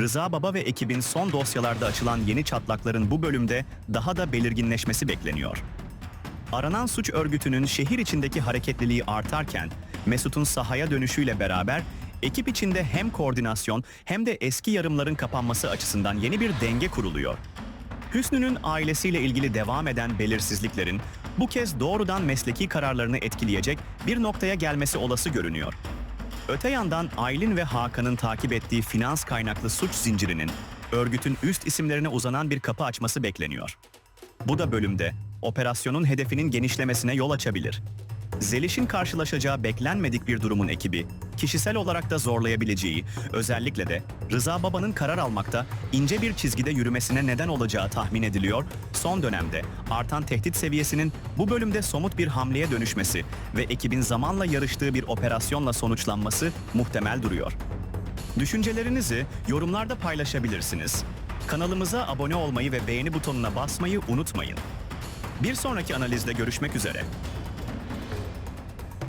Rıza Baba ve ekibin son dosyalarda açılan yeni çatlakların bu bölümde daha da belirginleşmesi bekleniyor. Aranan suç örgütünün şehir içindeki hareketliliği artarken Mesut'un sahaya dönüşüyle beraber ekip içinde hem koordinasyon hem de eski yarımların kapanması açısından yeni bir denge kuruluyor. Hüsnü'nün ailesiyle ilgili devam eden belirsizliklerin bu kez doğrudan mesleki kararlarını etkileyecek bir noktaya gelmesi olası görünüyor. Öte yandan Aylin ve Hakan'ın takip ettiği finans kaynaklı suç zincirinin örgütün üst isimlerine uzanan bir kapı açması bekleniyor. Bu da bölümde operasyonun hedefinin genişlemesine yol açabilir. Zeliş'in karşılaşacağı beklenmedik bir durumun ekibi, kişisel olarak da zorlayabileceği, özellikle de Rıza Baba'nın karar almakta ince bir çizgide yürümesine neden olacağı tahmin ediliyor. Son dönemde artan tehdit seviyesinin bu bölümde somut bir hamleye dönüşmesi ve ekibin zamanla yarıştığı bir operasyonla sonuçlanması muhtemel duruyor. Düşüncelerinizi yorumlarda paylaşabilirsiniz. Kanalımıza abone olmayı ve beğeni butonuna basmayı unutmayın. Bir sonraki analizde görüşmek üzere.